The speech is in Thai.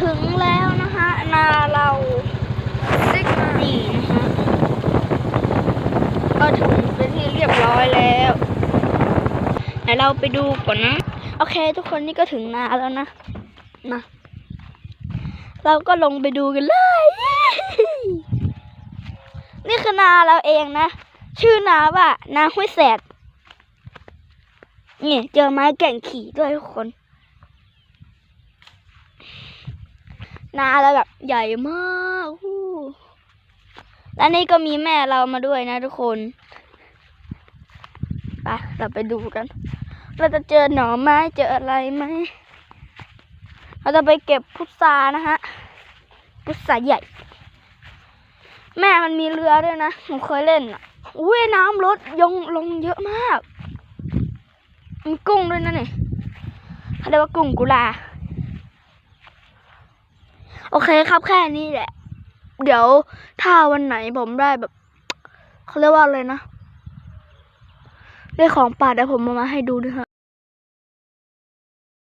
ถึงแล้วนะคะนาเราซิกนี่นะคะก็ถึงเป็นที่เรียบร้อยแล้วไหนเราไปดูก่อนนะ โอเค ทุกคนนี่ก็ถึงนาแล้วนะนะเราก็ลงไปดูกันเลย นี่คือนาเราเองนะ ชื่อนาว่านาห้วยแสดนี่เจอไม้แก่งขี่ด้วยทุกคน นาเราแบบใหญ่มากฮู้และนี่ก็มีแม่เรามาด้วยนะทุกคนไปเราไปดูกัน เราจะเจอหน่อไม้เจออะไรไหมเราจะไปเก็บพุทรานะฮะ พุทราใหญ่ แม่มันมีเรือด้วยนะผมเคยเล่นอะอุ้ยน้ำลดยงลงเยอะมาก มีกุ้งด้วยนะเนี่ยเขาเรียกว่ากุ้งกุลา โอเคครับแค่นี้แหละ เดี๋ยวถ้าวันไหนผมได้แบบเขาเรียกว่าอะไรนะ ได้ของป่าเดี๋ยวผมเอามาให้ดูด้วยฮะ